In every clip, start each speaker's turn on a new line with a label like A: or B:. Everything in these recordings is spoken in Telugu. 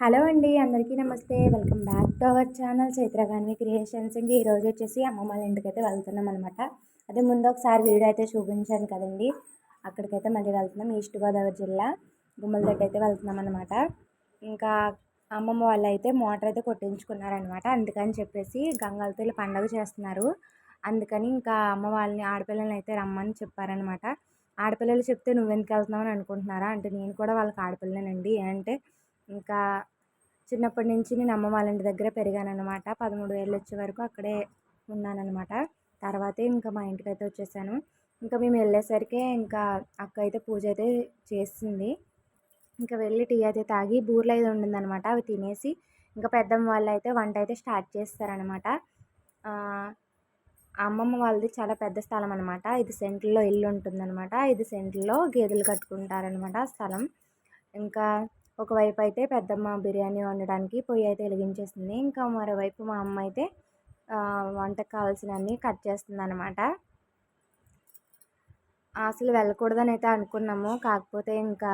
A: హలో అండి అందరికీ నమస్తే. Welcome back to our channel Chaitragaanvi creations. ఇంక ఈరోజు వచ్చేసి అమ్మమ్మ వాళ్ళ ఇంటికి అయితే వెళ్తున్నాం అనమాట అదే ముందు ఒకసారి వీడియో అయితే చూపించాను కదండి. అక్కడికైతే మళ్ళీ వెళ్తున్నాం ఈస్ట్ గోదావరి జిల్లా గుమ్మలదొడ్డి అయితే వెళ్తున్నాం అనమాట ఇంకా అమ్మమ్మ వాళ్ళు అయితే మోటార్ అయితే కొట్టించుకున్నారనమాట అందుకని చెప్పేసి గంగాలతో పండగ చేస్తున్నారు. అందుకని ఇంకా అమ్మ వాళ్ళని ఆడపిల్లల్ని అయితే రమ్మని చెప్పారనమాట ఆడపిల్లలు చెప్తే నువ్వెందుకు వెళ్తున్నావు అని అనుకుంటున్నారా? అంటే నేను కూడా వాళ్ళకి ఆడపిల్లనండి అంటే ఇంకా చిన్నప్పటి నుంచి నేను అమ్మ వాళ్ళ ఇంటి దగ్గర పెరిగానన్నమాట. పదమూడు ఏళ్ళు వచ్చే వరకు అక్కడే ఉన్నానన్నమాట. తర్వాతే ఇంకా మా ఇంటికి అయితే వచ్చేసాను. ఇంకా మేము వెళ్ళేసరికి ఇంకా అక్క అయితే పూజ అయితే చేసింది. ఇంకా వెళ్ళి టీ అయితే తాగి బూర్లు అయితే ఉండిందనమాట అవి తినేసి ఇంకా పెద్దమ్మ వాళ్ళు అయితే వంట అయితే స్టార్ట్ చేస్తారనమాట అమ్మమ్మ వాళ్ళది చాలా పెద్ద స్థలం అనమాట ఇది సెంట్రల్లో ఇల్లు ఉంటుందన్నమాట. ఇది సెంట్రల్లో గేదెలు కట్టుకుంటారనమాట స్థలం. ఇంకా ఒకవైపు అయితే పెద్దమ్మ బిర్యానీ వండడానికి పొయ్యి అయితే వెలిగించేసింది ఇంకా మరోవైపు మా అమ్మ అయితే వంటకు కావాల్సినవన్నీ కట్ చేస్తుంది అనమాట అసలు వెళ్ళకూడదని అయితే అనుకున్నాము. కాకపోతే ఇంకా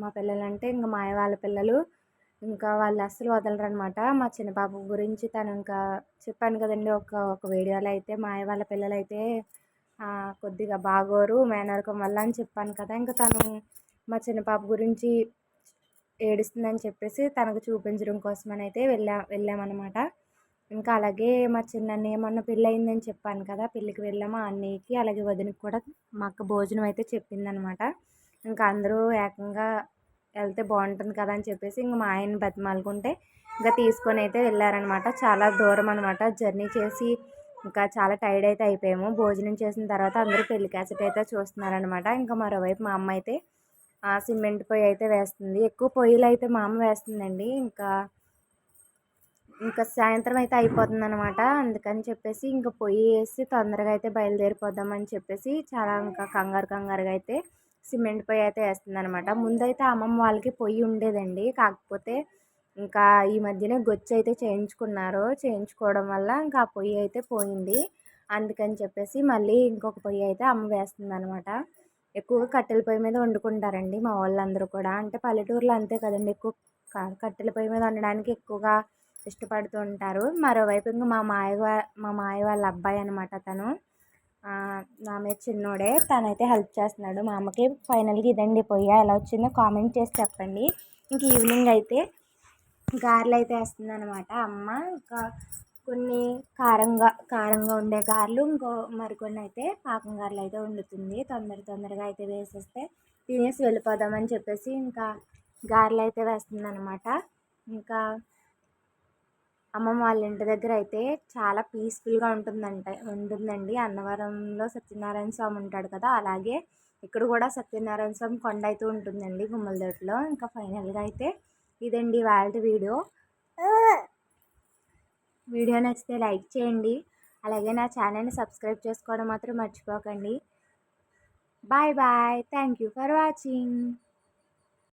A: మా పిల్లలంటే ఇంకా మాయ వాళ్ళ పిల్లలు ఇంకా వాళ్ళు అస్సలు వదలరు అనమాట మా చిన్నపాప గురించి తను ఇంకా చెప్పాను కదండి ఒక ఒక వీడియోలో అయితే మా వాళ్ళ పిల్లలు అయితే కొద్దిగా బాగోరు మేనరకం వల్ల అని చెప్పాను కదా. ఇంకా తను మా చిన్న పాప గురించి ఏడుస్తుందని చెప్పేసి తనకు చూపించడం కోసమని అయితే వెళ్ళా వెళ్ళామన్నమాట. ఇంకా అలాగే మా చిన్న మొన్న పెళ్ళి అయిందని చెప్పాను కదా పెళ్ళికి వెళ్ళాము అన్నయ్యకి అలాగే వదినకి కూడా మా అక్క భోజనం అయితే చెప్పిందనమాట ఇంకా అందరూ ఏకంగా వెళ్తే బాగుంటుంది కదా అని చెప్పేసి ఇంక మా ఆయన బతిమాలుకుంటే ఇంకా తీసుకొని అయితే వెళ్ళారనమాట చాలా దూరం అనమాట జర్నీ చేసి. ఇంకా చాలా టైర్డ్ అయితే అయిపోయాము. భోజనం చేసిన తర్వాత అందరూ పెళ్ళి క్యాసెట్ అయితే చూస్తున్నారనమాట ఇంకా మరోవైపు మా అమ్మ అయితే సిమెంట్ పొయ్యి అయితే వేస్తుంది. ఎక్కువ పొయ్యిలు అయితే మా అమ్మ వేస్తుందండి. ఇంకా ఇంకా సాయంత్రం అయితే అయిపోతుంది అనమాట అందుకని చెప్పేసి ఇంకా పొయ్యి వేసి తొందరగా అయితే బయలుదేరిపోదామని చెప్పేసి చాలా ఇంకా కంగారు కంగారుగా అయితే సిమెంట్ పొయ్యి అయితే వేస్తుంది అనమాట ముందైతే అమ్మమ్మ వాళ్ళకి పొయ్యి ఉండేదండి. కాకపోతే ఇంకా ఈ మధ్యనే గొచ్చి అయితే చేయించుకున్నారు. చేయించుకోవడం వల్ల ఇంకా ఆ పొయ్యి అయితే పోయింది. అందుకని చెప్పేసి మళ్ళీ ఇంకొక పొయ్యి అయితే అమ్మ వేస్తుంది అనమాట ఎక్కువగా కట్టెల పొయ్యి మీద వండుకుంటారండి మా వాళ్ళందరూ కూడా. అంటే పల్లెటూరులో అంతే కదండి ఎక్కువ కట్టెల పొయ్యి మీద వండడానికి ఎక్కువగా ఇష్టపడుతూ ఉంటారు. మరోవైపు ఇంకా మా మాయ మా మాయ వాళ్ళ అబ్బాయి అనమాట తను. నా మీద చిన్నోడే తనైతే హెల్ప్ చేస్తున్నాడు. మా అమ్మకి ఫైనల్గా ఇదండి పొయ్యి ఎలా వచ్చిందో కామెంట్ చేసి చెప్పండి. ఇంక ఈవినింగ్ అయితే గారెలు అయితే వేస్తుంది అనమాట అమ్మ ఇంకా కొన్ని కారంగా కారంగా ఉండే గారెలు ఇంకో మరికొన్ని అయితే పాకం గారెలు అయితే వండుతుంది. తొందర తొందరగా అయితే వేసేస్తే తినేసి వెళ్ళిపోదామని చెప్పేసి ఇంకా గారెలు అయితే వేస్తుంది అనమాట ఇంకా అమ్మమ్మ వాళ్ళ ఇంటి దగ్గర అయితే చాలా పీస్ఫుల్గా ఉంటుందంట ఉంటుందండి. అన్నవరంలో సత్యనారాయణ స్వామి ఉంటాడు కదా అలాగే ఇక్కడ కూడా సత్యనారాయణ స్వామి కొండ అయితే ఉంటుందండి గుమ్మలదొట్లో ఇంకా ఫైనల్గా అయితే ఇదండి వాళ్ళ వీడియో. వీడియో నచ్చితే లైక్ చేయండి. అలాగే నా ఛానల్ని సబ్స్క్రైబ్ చేసుకోవడం మాత్రం మర్చిపోకండి. Bye bye. Thank you for watching.